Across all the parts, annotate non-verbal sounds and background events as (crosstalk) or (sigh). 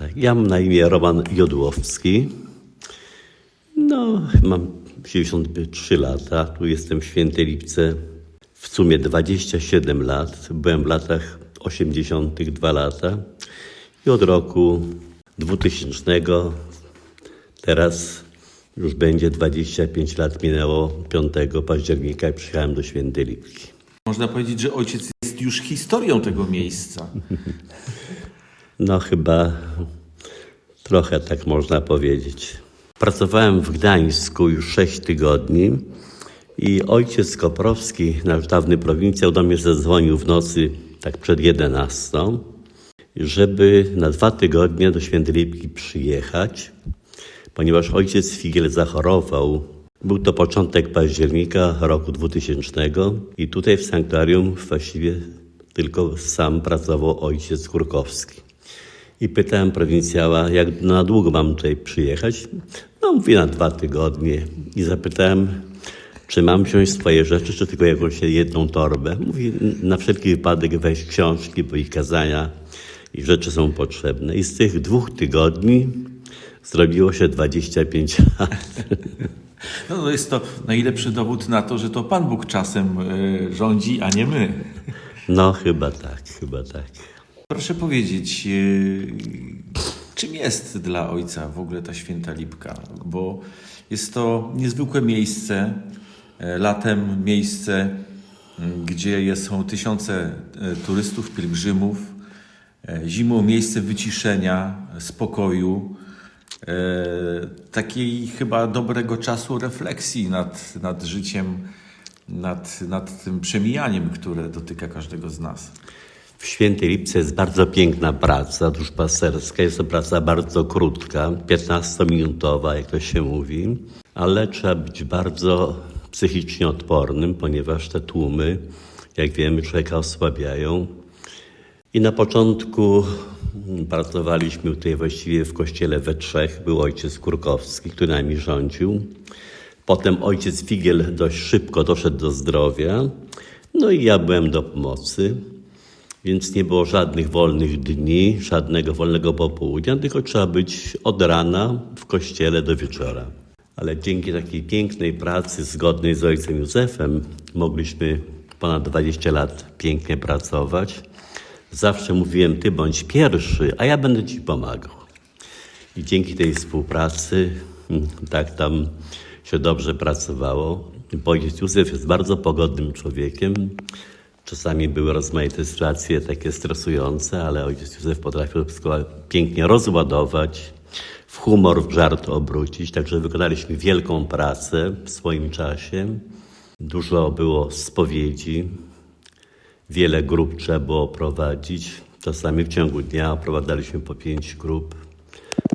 Tak, ja mam na imię Roman Jodłowski. No, mam 73 lata. Tu jestem w Świętej Lipce. W sumie 27 lat. Byłem w latach 80. dwa lata. I od roku 2000 teraz już będzie 25 lat minęło 5 października i przyjechałem do Świętej Lipki. Można powiedzieć, że ojciec jest już historią tego miejsca. (laughs) No chyba trochę tak można powiedzieć. Pracowałem w Gdańsku już 6 tygodni i ojciec Koprowski, nasz dawny prowincjał, do mnie zadzwonił w nocy, tak przed 11, żeby na dwa tygodnie do Świętej przyjechać, ponieważ ojciec Figiel zachorował. Był to początek października roku 2000 i tutaj w sanktuarium właściwie tylko sam pracował ojciec Kurkowski. I pytałem prowincjała, jak na długo mam tutaj przyjechać. No, mówi na dwa tygodnie. I zapytałem, czy mam wziąć swoje rzeczy, czy tylko jakąś jedną torbę. Mówi, na wszelki wypadek weź książki, bo ich kazania i rzeczy są potrzebne. I z tych dwóch tygodni zrobiło się 25 lat. (laughs) No to jest to najlepszy dowód na to, że to Pan Bóg czasem e, rządzi, a nie my. No, chyba tak, chyba tak. Proszę powiedzieć, e, czym jest dla Ojca w ogóle ta Święta Lipka? Bo jest to niezwykłe miejsce, e, latem miejsce, gdzie są tysiące e, turystów, pielgrzymów, zimą miejsce wyciszenia, spokoju, takiej chyba dobrego czasu refleksji nad, nad życiem, nad, nad tym przemijaniem, które dotyka każdego z nas. W Świętej Lipce jest bardzo piękna praca duszpasterska. Jest to praca bardzo krótka, 15-minutowa, jak to się mówi, ale trzeba być bardzo psychicznie odpornym, ponieważ te tłumy, jak wiemy, człowieka osłabiają. I na początku pracowaliśmy tutaj właściwie w kościele we trzech. Był ojciec Kurkowski, który nami rządził. Potem ojciec Figiel dość szybko doszedł do zdrowia. No i ja byłem do pomocy. Więc nie było żadnych wolnych dni, żadnego wolnego popołudnia, tylko trzeba być od rana w kościele do wieczora. Ale dzięki takiej pięknej pracy zgodnej z ojcem Józefem mogliśmy ponad 20 lat pięknie pracować. Zawsze mówiłem, ty bądź pierwszy, a ja będę ci pomagał. I dzięki tej współpracy mm, tak tam się dobrze pracowało. Bo Józef jest bardzo pogodnym człowiekiem. Czasami były rozmaite sytuacje takie stresujące, ale ojciec Józef potrafił wszystko pięknie rozładować, w humor, w żart obrócić. Także wykonaliśmy wielką pracę w swoim czasie. Dużo było spowiedzi, wiele grup trzeba było prowadzić. Czasami w ciągu dnia oprowadzaliśmy po pięć grup.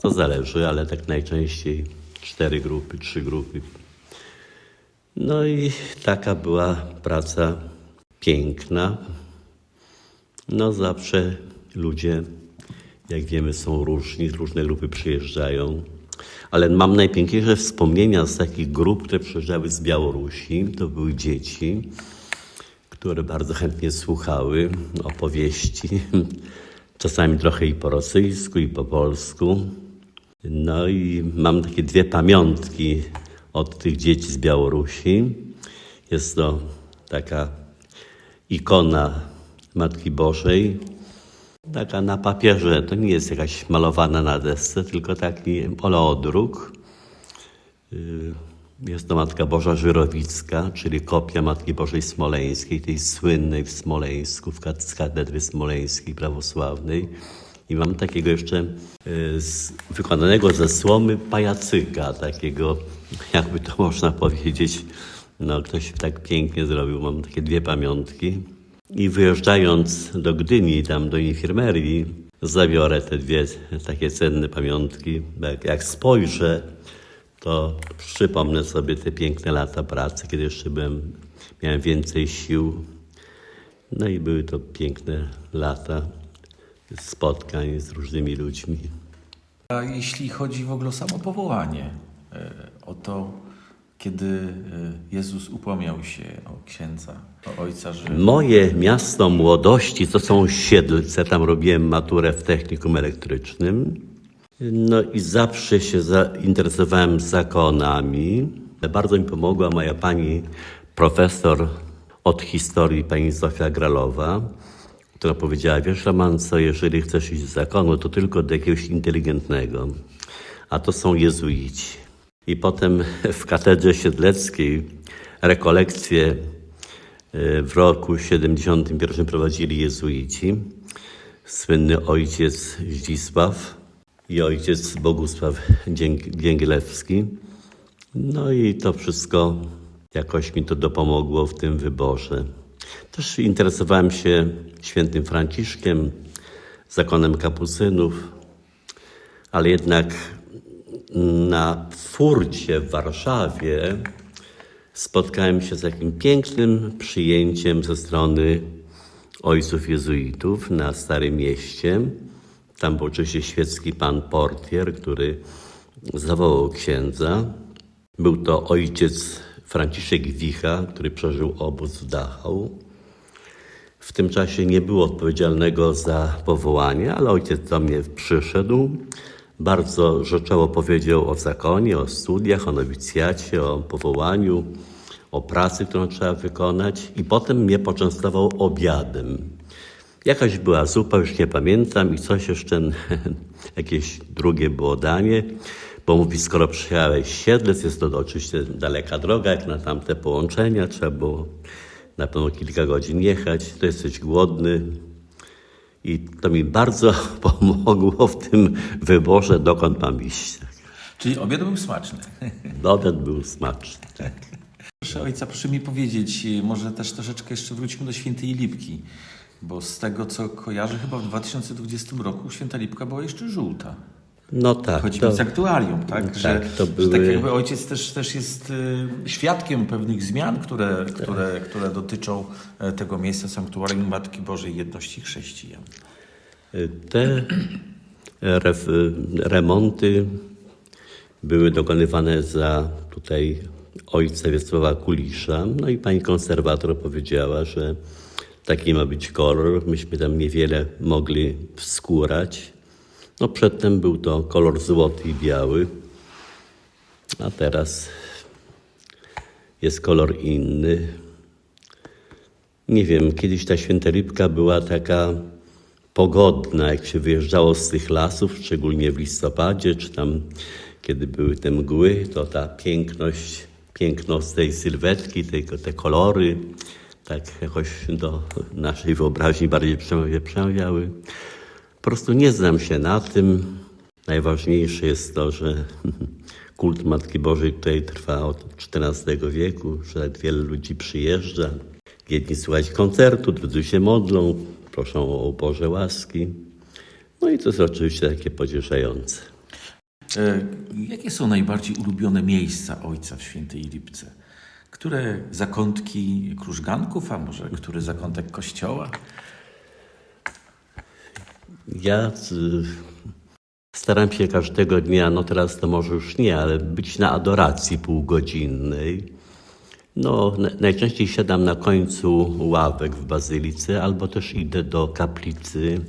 To zależy, ale tak najczęściej cztery grupy, trzy grupy. No i taka była praca piękna. No zawsze ludzie, jak wiemy, są różni, różne grupy przyjeżdżają. Ale mam najpiękniejsze wspomnienia z takich grup, które przyjeżdżały z Białorusi. To były dzieci, które bardzo chętnie słuchały opowieści. (laughs) Czasami trochę i po rosyjsku, i po polsku. No i mam takie dwie pamiątki od tych dzieci z Białorusi. Jest to taka ikona Matki Bożej, taka na papierze. To nie jest jakaś malowana na desce, tylko taki oleodruk. Y, Jest to Matka Boża Żyrowicka, czyli kopia Matki Bożej Smoleńskiej, tej słynnej w Smoleńsku, w katedry smoleńskiej prawosławnej. I mam takiego jeszcze y, z, wykonanego ze słomy pajacyka, takiego, (laughs) jakby to można powiedzieć, no ktoś tak pięknie zrobił. Mam takie dwie pamiątki. I wyjeżdżając do Gdyni, tam do infirmerii, zabiorę te dwie takie cenne pamiątki. Jak, jak spojrzę, to przypomnę sobie te piękne lata pracy, kiedy jeszcze byłem, miałem więcej sił. No i były to piękne lata spotkań z różnymi ludźmi. A jeśli chodzi w ogóle o samo powołanie, e, o to, kiedy e, Jezus upomniał się o księdza, o ojca, że Moje miasto młodości to są Siedlce, tam robiłem maturę w technikum elektrycznym. No i zawsze się zainteresowałem zakonami. Bardzo mi pomogła moja pani profesor od historii, pani Zofia Gralowa, która powiedziała, wiesz Roman, co jeżeli chcesz iść z zakonu, to tylko do jakiegoś inteligentnego, a to są jezuici. I potem w katedrze siedleckiej rekolekcje e, w roku 71 prowadzili jezuici. Słynny ojciec Zdzisław i ojciec Bogusław Dzięg- Dzięgielewski. No i to wszystko jakoś mi to dopomogło w tym wyborze. Też interesowałem się świętym Franciszkiem, zakonem kapucynów, ale jednak na furcie w Warszawie spotkałem się z takim pięknym przyjęciem ze strony ojców jezuitów na Starym Mieście. Tam był oczywiście świecki pan portier, który zawołał księdza. Był to ojciec Franciszek Wicha, który przeżył obóz w Dachau. W tym czasie nie było odpowiedzialnego za powołanie, ale ojciec do mnie przyszedł. Bardzo rzeczowo powiedział o zakonie, o studiach, o nowicjacie, o powołaniu, o pracy, którą trzeba wykonać, i potem mnie poczęstował obiadem. Jakaś była zupa, już nie pamiętam, i coś jeszcze, (laughs) jakieś drugie było danie, bo mówi, skoro przyjechałeś Siedlec, jest to oczywiście daleka droga, jak na tamte połączenia, trzeba było na pewno kilka godzin jechać, to jesteś głodny. I to mi bardzo (laughs) pomogło w tym wyborze, dokąd mam iść. Czyli obiad był smaczny. Obiad był smaczny. Proszę ojca, proszę mi powiedzieć, może też troszeczkę jeszcze wróćmy do Świętej Lipki, bo z tego co kojarzę, chyba w 2020 roku Święta Lipka była jeszcze żółta. No tak, Chodzi to, mi z aktualium, tak? że, to że były- tak jakby ojciec też, też jest y, świadkiem pewnych zmian, które, które, które dotyczą e, tego miejsca sanktuarium Matki Bożej Jedności Chrześcijan. te ref, remonty były dokonywane za tutaj ojca Wiesława Kulisza. No i pani konserwator powiedziała, że taki ma być kolor. Myśmy tam niewiele mogli wskórać. No przedtem był to kolor złoty i biały, a teraz jest kolor inny. Nie wiem, kiedyś ta Święta Lipka była taka pogodna, jak się wyjeżdżało z tych lasów, szczególnie w listopadzie, czy tam kiedy były te mgły, to ta piękność, piękność tej sylwetki, tego, te kolory, tak jakoś do naszej wyobraźni bardziej przemawia- przemawiały. Po prostu nie znam się na tym. Najważniejsze jest to, że (laughs) kult Matki Bożej tutaj trwa od XIV wieku, że wiele ludzi przyjeżdża. Jedni słuchać koncertu, drudzy się modlą, proszą o Boże łaski. No i to jest oczywiście takie pocieszające. E, Jakie są najbardziej ulubione miejsca ojca w Świętej Lipce? Które zakątki krużganków, a może który zakątek kościoła? Ja y, staram się każdego dnia, no teraz to może już nie, ale być na adoracji półgodzinnej. No, na- najczęściej siadam na końcu ławek w bazylice, albo też idę do kaplicy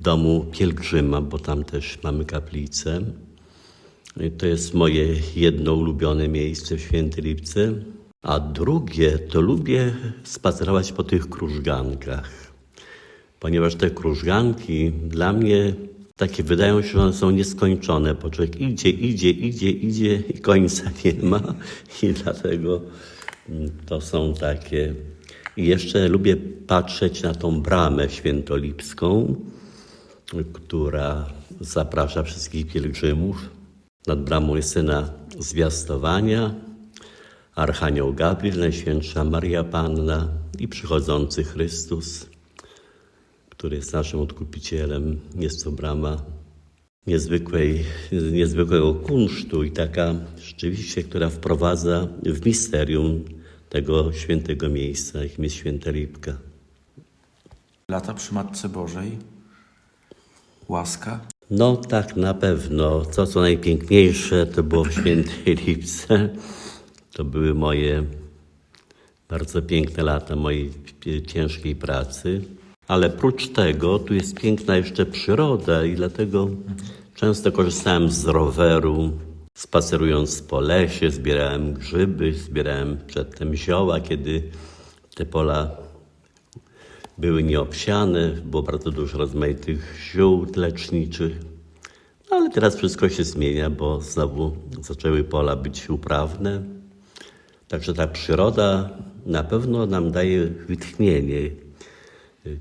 domu pielgrzyma, bo tam też mamy kaplicę. I To jest moje jedno ulubione miejsce w Świętej Lipce. A drugie to lubię spacerować po tych krużgankach ponieważ te krużganki dla mnie takie wydają się, że one są nieskończone, bo człowiek idzie, idzie, idzie, idzie i końca (laughs) nie ma i dlatego mm, to są takie. I jeszcze lubię patrzeć na tą bramę świętolipską, która zaprasza wszystkich pielgrzymów. Nad bramą jest zwiastowania, Archanioł Gabriel, Najświętsza Maria Panna i przychodzący Chrystus który jest naszym odkupicielem. Jest to brama niezwykłej, niezwykłego kunsztu i taka rzeczywiście, która wprowadza w misterium tego świętego miejsca, jakim jest Święta Lipka. Lata przy Matce Bożej? Łaska? No tak, na pewno. To, co najpiękniejsze, to było w Świętej Lipce. To były moje bardzo piękne lata mojej ciężkiej pracy. Ale prócz tego, tu jest piękna jeszcze przyroda i dlatego Często korzystałem z roweru, spacerując po lesie, zbierałem grzyby, zbierałem przedtem zioła, kiedy te pola były nieobsiane, było bardzo dużo rozmaitych ziół leczniczych. No, ale teraz wszystko się zmienia, bo znowu zaczęły pola być uprawne. Także ta przyroda na pewno nam daje wytchnienie.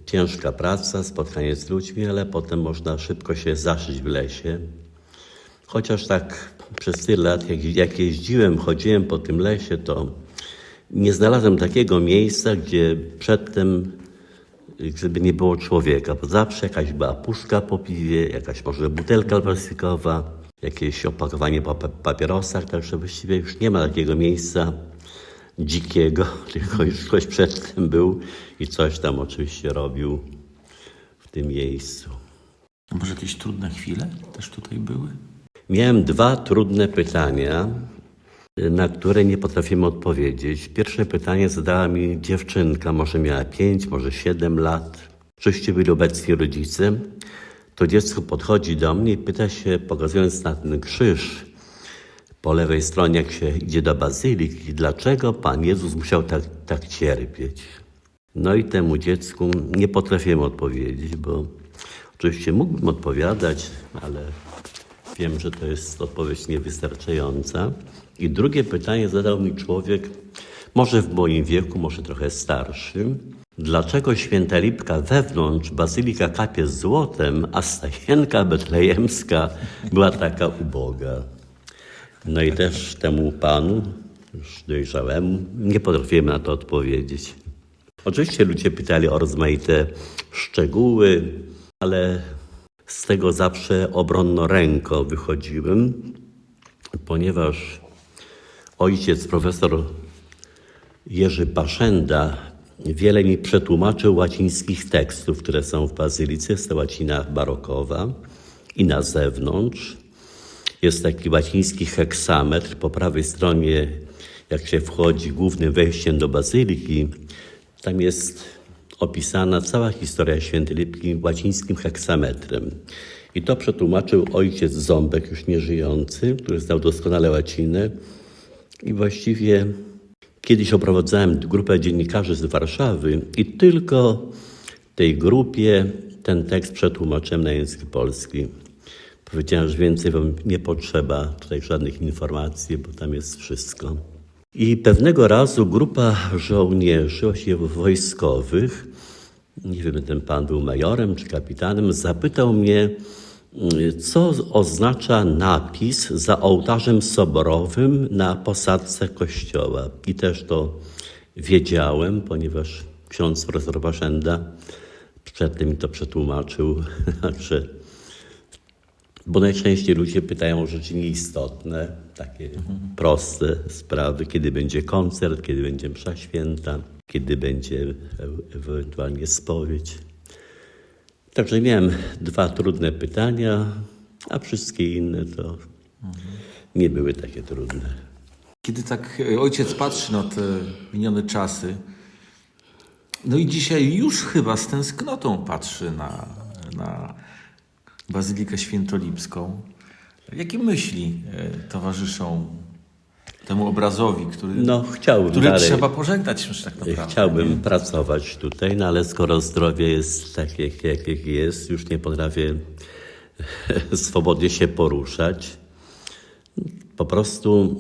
Ciężka praca, spotkanie z ludźmi, ale potem można szybko się zaszyć w lesie. Chociaż tak przez tyle lat, jak, jak jeździłem, chodziłem po tym lesie, to nie znalazłem takiego miejsca, gdzie przedtem, żeby nie było człowieka, bo zawsze jakaś była puszka po piwie, jakaś może butelka plastikowa, jakieś opakowanie po pa- papierosach, także właściwie już nie ma takiego miejsca dzikiego, (laughs) tylko już ktoś przedtem był i coś tam oczywiście robił w tym miejscu. A może jakieś trudne chwile też tutaj były? Miałem dwa trudne pytania, na które nie potrafiłem odpowiedzieć. Pierwsze pytanie zadała mi dziewczynka, może miała 5, może 7 lat. Wszyscy byli obecni rodzice. To dziecko podchodzi do mnie i pyta się, pokazując na ten krzyż po lewej stronie, jak się idzie do bazyliki, dlaczego Pan Jezus musiał tak, tak cierpieć? No i temu dziecku nie potrafiłem odpowiedzieć, bo oczywiście mógłbym odpowiadać, ale wiem, że to jest odpowiedź niewystarczająca. I drugie pytanie zadał mi człowiek, może w moim wieku, może trochę starszy. Dlaczego święta Lipka wewnątrz bazylika kapie złotem, a stajenka betlejemska była taka uboga? No i też temu panu, już dojrzałemu, nie potrafiłem na to odpowiedzieć. Oczywiście ludzie pytali o rozmaite szczegóły, ale z tego zawsze obronno ręko wychodziłem, ponieważ ojciec profesor Jerzy Paszenda wiele mi przetłumaczył łacińskich tekstów, które są w bazylice. Jest to łacina barokowa i na zewnątrz. Jest taki łaciński heksametr po prawej stronie, jak się wchodzi głównym wejściem do bazyliki. Tam jest opisana cała historia świętej Lipki łacińskim heksametrem. I to przetłumaczył ojciec Ząbek, już nieżyjący, który znał doskonale łacinę. I właściwie kiedyś oprowadzałem grupę dziennikarzy z Warszawy i tylko tej grupie ten tekst przetłumaczyłem na język polski. Powiedziałem, że więcej wam nie potrzeba tutaj żadnych informacji, bo tam jest wszystko. I pewnego razu grupa żołnierzy, właściwie wojskowych, nie wiem, ten pan był majorem czy kapitanem, zapytał mnie, co oznacza napis za ołtarzem soborowym na posadzce kościoła. I też to wiedziałem, ponieważ ksiądz profesor Waszenda przedtem mi to przetłumaczył. (laughs) Także bo najczęściej ludzie pytają o rzeczy nieistotne, takie proste sprawy, kiedy będzie koncert, kiedy będzie msza święta, kiedy będzie e- ewentualnie spowiedź. Także miałem dwa trudne pytania, a wszystkie inne to nie były takie trudne. Kiedy tak e, ojciec patrzy na te minione czasy, no i dzisiaj już chyba z tęsknotą patrzy na, na Bazylikę Świętolipską. Jakie myśli e, towarzyszą temu obrazowi, który, No, chciałbym który dalej. trzeba pożegnać już tak naprawdę? Chciałbym pracować tutaj, no ale skoro zdrowie jest takie, jak, jak jest, już nie potrafię (laughs) swobodnie się poruszać, po prostu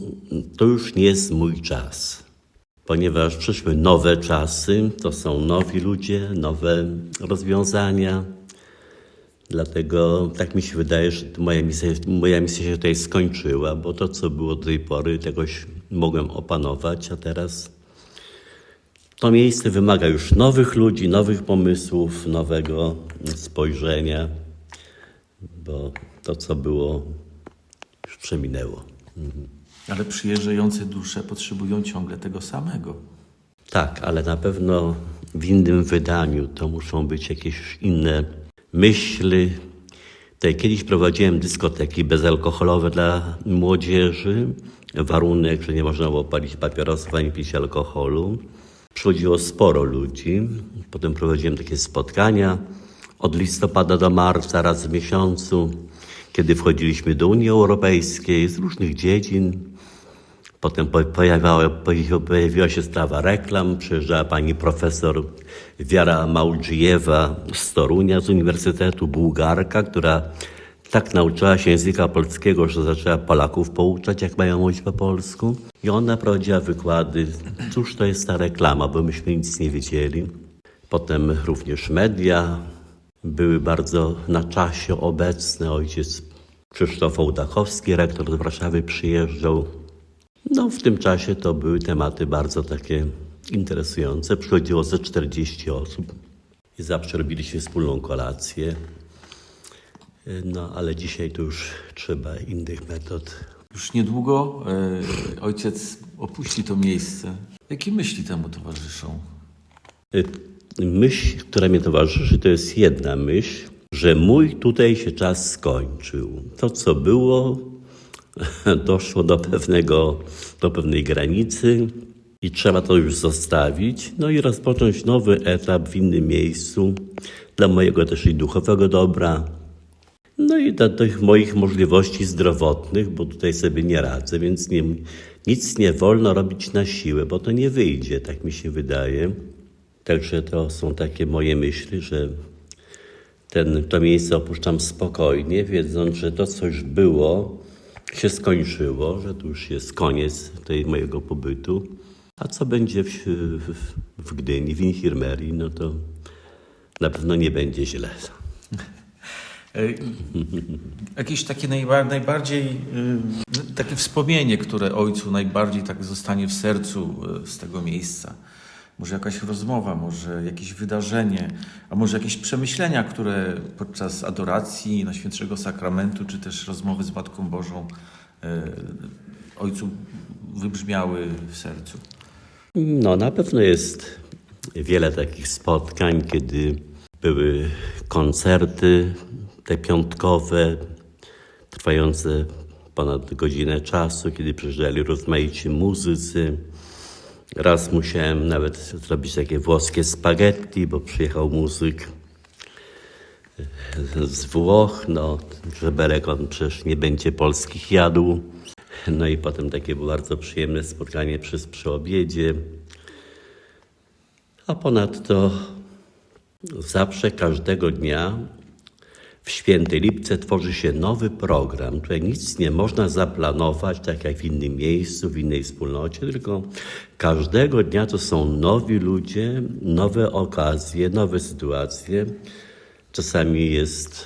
to już nie jest mój czas. Ponieważ przyszły nowe czasy, to są nowi ludzie, nowe rozwiązania. Dlatego tak mi się wydaje, że moja misja, moja misja się tutaj skończyła, bo to, co było do tej pory, tegoś mogłem opanować, a teraz to miejsce wymaga już nowych ludzi, nowych pomysłów, nowego spojrzenia, bo to, co było, już przeminęło. Ale przyjeżdżające dusze potrzebują ciągle tego samego. Tak, ale na pewno w innym wydaniu to muszą być jakieś inne myśli. Tutaj kiedyś prowadziłem dyskoteki bezalkoholowe dla młodzieży. Warunek, że nie można było palić papierosów ani pić alkoholu. Przychodziło sporo ludzi. Potem prowadziłem takie spotkania od listopada do marca, raz w miesiącu, kiedy wchodziliśmy do Unii Europejskiej z różnych dziedzin. Potem po- pojawiała, po- pojawiła się sprawa reklam. Przyjeżdżała pani profesor Wiara Małdżyjewa z Torunia, z Uniwersytetu, Bułgarka, która tak nauczyła się języka polskiego, że zaczęła Polaków pouczać, jak mają mówić po polsku. I ona prowadziła wykłady. Cóż to jest ta reklama, bo myśmy nic nie wiedzieli. Potem również media były bardzo na czasie obecne. Ojciec Krzysztof Ołdachowski, rektor z Warszawy, przyjeżdżał. No, w tym czasie to były tematy bardzo takie interesujące. Przychodziło ze 40 osób i zawsze robiliśmy wspólną kolację. No, ale dzisiaj to już trzeba innych metod. Już niedługo e, ojciec opuści to miejsce. Jakie myśli temu towarzyszą? Y, Myśl, która mnie towarzyszy, to jest jedna myśl, że mój tutaj się czas skończył. To, co było, (laughs) doszło do pewnego, do pewnej granicy i trzeba to już zostawić, no i rozpocząć nowy etap w innym miejscu dla mojego też i duchowego dobra, no i do tych moich możliwości zdrowotnych, bo tutaj sobie nie radzę, więc nie, nic nie wolno robić na siłę, bo to nie wyjdzie, tak mi się wydaje. Także to są takie moje myśli, że ten, to miejsce opuszczam spokojnie, wiedząc, że to, co już było, się skończyło, że tu już jest koniec tej mojego pobytu. A co będzie w, w, w Gdyni, w Infirmerii, no to na pewno nie będzie źle. (laughs) Jakieś takie najba, najbardziej, y, takie wspomnienie, które ojcu najbardziej tak zostanie w sercu y, z tego miejsca. Może jakaś rozmowa, może jakieś wydarzenie, a może jakieś przemyślenia, które podczas adoracji Najświętszego Sakramentu, czy też rozmowy z Matką Bożą y, ojcu wybrzmiały w sercu. No, na pewno jest wiele takich spotkań, kiedy były koncerty, te piątkowe, trwające ponad godzinę czasu, kiedy przyjeżdżali rozmaici muzycy. Raz musiałem nawet zrobić takie włoskie spaghetti, bo przyjechał muzyk z Włoch, no, żebelek on przecież nie będzie polskich jadł. No i potem takie bardzo przyjemne spotkanie przy, przy obiedzie. A ponadto zawsze każdego dnia w Świętej Lipce tworzy się nowy program. Tutaj nic nie można zaplanować, tak jak w innym miejscu, w innej wspólnocie, tylko każdego dnia to są nowi ludzie, nowe okazje, nowe sytuacje. Czasami jest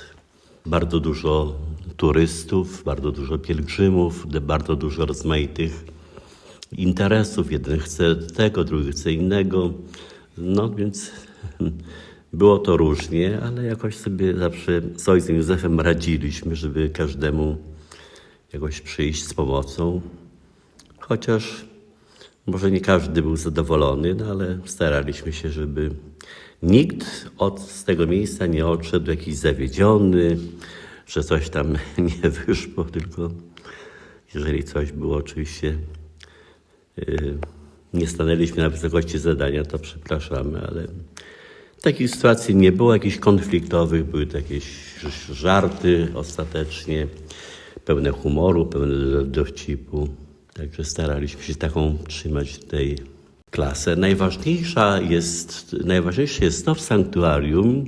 bardzo dużo turystów, bardzo dużo pielgrzymów, bardzo dużo rozmaitych interesów. Jeden chce tego, drugi chce innego. No więc było to różnie, ale jakoś sobie zawsze z ojcem Józefem radziliśmy, żeby każdemu jakoś przyjść z pomocą. Chociaż może nie każdy był zadowolony, no ale staraliśmy się, żeby nikt od, z tego miejsca nie odszedł jakiś zawiedziony, że coś tam (laughs) nie wyszło, tylko jeżeli coś było oczywiście yy, nie stanęliśmy na wysokości zadania, to przepraszamy, ale takich sytuacji nie było, jakichś konfliktowych, były jakieś żarty ostatecznie, pełne humoru, pełne dowcipu. Także staraliśmy się taką trzymać tej klasę. Najważniejsza jest, najważniejsze jest to w sanktuarium,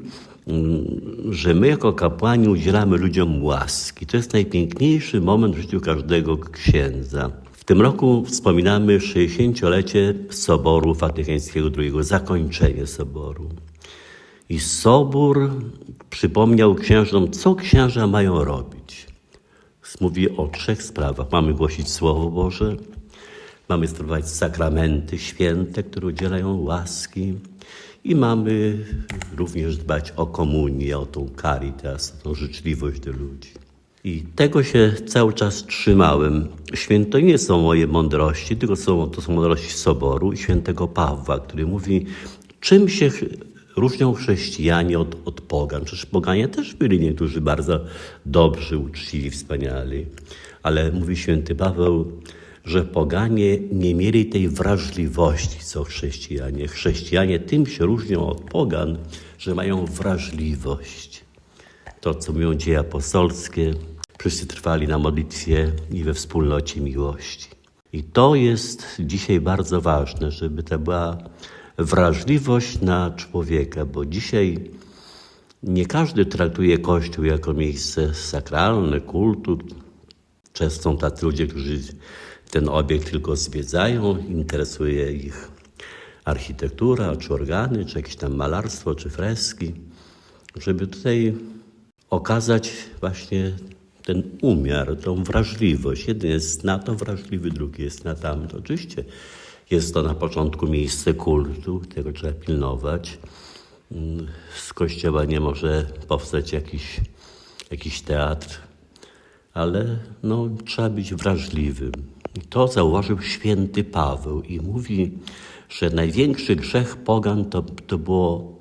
mm, że my jako kapłani udzielamy ludziom łaski. To jest najpiękniejszy moment w życiu każdego księdza. Tym roku wspominamy 60-lecie Soboru Watykańskiego II, zakończenie Soboru. I Sobór przypomniał księżom, co księża mają robić. Mówi o trzech sprawach. Mamy głosić Słowo Boże, mamy sprawować sakramenty święte, które udzielają łaski i mamy również dbać o komunię, o tą caritas, o tą życzliwość do ludzi. I tego się cały czas trzymałem. Święto nie są moje mądrości, tylko są, to są mądrości Soboru i świętego Pawła, który mówi, czym się różnią chrześcijanie od, od pogan. Przecież poganie też byli niektórzy bardzo dobrzy, uczciwi, wspaniali. Ale mówi święty Paweł, że poganie nie mieli tej wrażliwości, co chrześcijanie. Chrześcijanie tym się różnią od pogan, że mają wrażliwość to, co mówią dzieje apostolskie, Wszyscy trwali na modlitwie i we wspólnocie miłości. I to jest dzisiaj bardzo ważne, żeby to była wrażliwość na człowieka, bo dzisiaj nie każdy traktuje Kościół jako miejsce sakralne, kultu. Często są tacy ludzie, którzy ten obiekt tylko zwiedzają, interesuje ich architektura, czy organy, czy jakieś tam malarstwo, czy freski, żeby tutaj okazać właśnie ten umiar, tą wrażliwość. Jeden jest na to wrażliwy, drugi jest na tamto. Oczywiście jest to na początku miejsce kultu, tego trzeba pilnować. Mm, Z kościoła nie może powstać jakiś, jakiś teatr, ale no, trzeba być wrażliwym. I to zauważył święty Paweł i mówi, że największy grzech pogan to, to było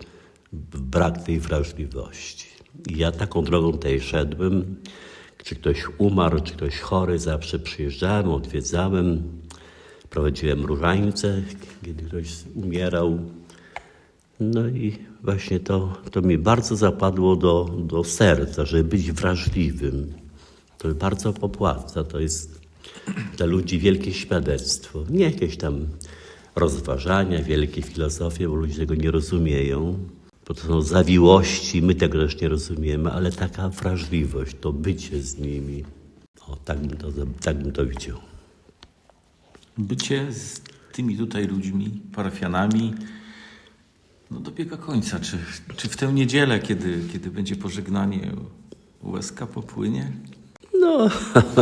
brak tej wrażliwości. I ja taką drogą tutaj szedłem. Czy ktoś umarł, czy ktoś chory, zawsze przyjeżdżałem, odwiedzałem. Prowadziłem różańce, kiedy ktoś umierał. No i właśnie to, to mi bardzo zapadło do, do serca, żeby być wrażliwym. To bardzo popłaca. To jest dla ludzi wielkie świadectwo. Nie jakieś tam rozważania, wielkie filozofie, bo ludzie tego nie rozumieją. Bo to są zawiłości, my tego też nie rozumiemy, ale taka wrażliwość, to bycie z nimi. O, tak bym to, tak bym to widział. Bycie z tymi tutaj ludźmi, parafianami, no dobiega końca. Czy, czy w tę niedzielę, kiedy, kiedy będzie pożegnanie, łezka popłynie? No,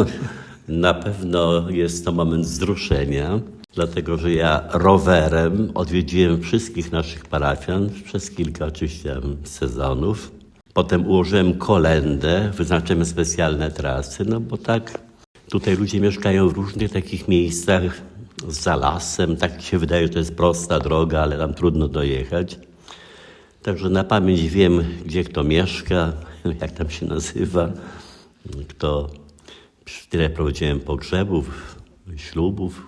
(laughs) na pewno jest to moment wzruszenia, dlatego że ja rowerem odwiedziłem wszystkich naszych parafian przez kilka oczywiście sezonów. Potem ułożyłem kolendę, wyznaczyłem specjalne trasy, no bo tak tutaj ludzie mieszkają w różnych takich miejscach za lasem. Tak się wydaje, że to jest prosta droga, ale tam trudno dojechać. Także na pamięć wiem, gdzie kto mieszka, (laughs) jak tam się nazywa, kto. Tyle prowadziłem pogrzebów, ślubów,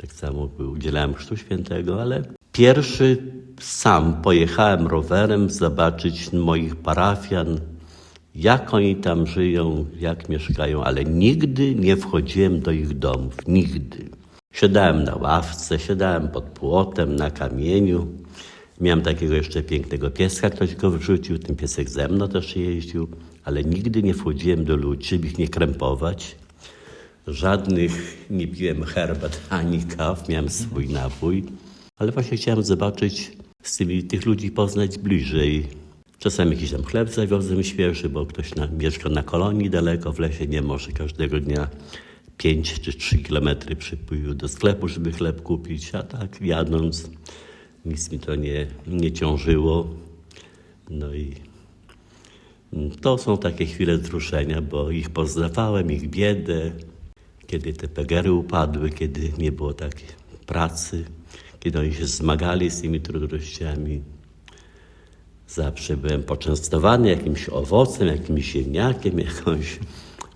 tak samo udzielałem Chrztu Świętego, ale pierwszy sam pojechałem rowerem zobaczyć moich parafian, jak oni tam żyją, jak mieszkają, ale nigdy nie wchodziłem do ich domów, nigdy. Siadałem na ławce, siadałem pod płotem, na kamieniu. Miałem takiego jeszcze pięknego pieska, ktoś go wrzucił, ten piesek ze mną też jeździł, ale nigdy nie wchodziłem do ludzi, żeby ich nie krępować. Żadnych nie piłem herbat ani kaw, miałem swój napój, ale właśnie chciałem zobaczyć z tymi, tych ludzi poznać bliżej. Czasami jakiś tam chleb zawiozłem świeży, bo ktoś na, mieszka na kolonii daleko w lesie, nie może każdego dnia 5 czy 3 kilometry przypływu do sklepu, żeby chleb kupić, a tak jadąc nic mi to nie, nie ciążyło. No i to są takie chwile wzruszenia, bo ich poznawałem, ich biedę, kiedy te pegery upadły, kiedy nie było takiej pracy, kiedy oni się zmagali z tymi trudnościami. Zawsze byłem poczęstowany jakimś owocem, jakimś ziemniakiem, (laughs) jakąś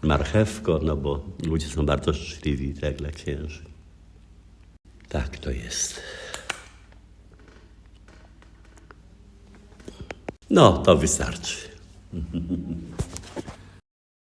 marchewką, no bo ludzie są bardzo szczęśliwi, tak dla księży. Tak to jest. No, to wystarczy. (laughs)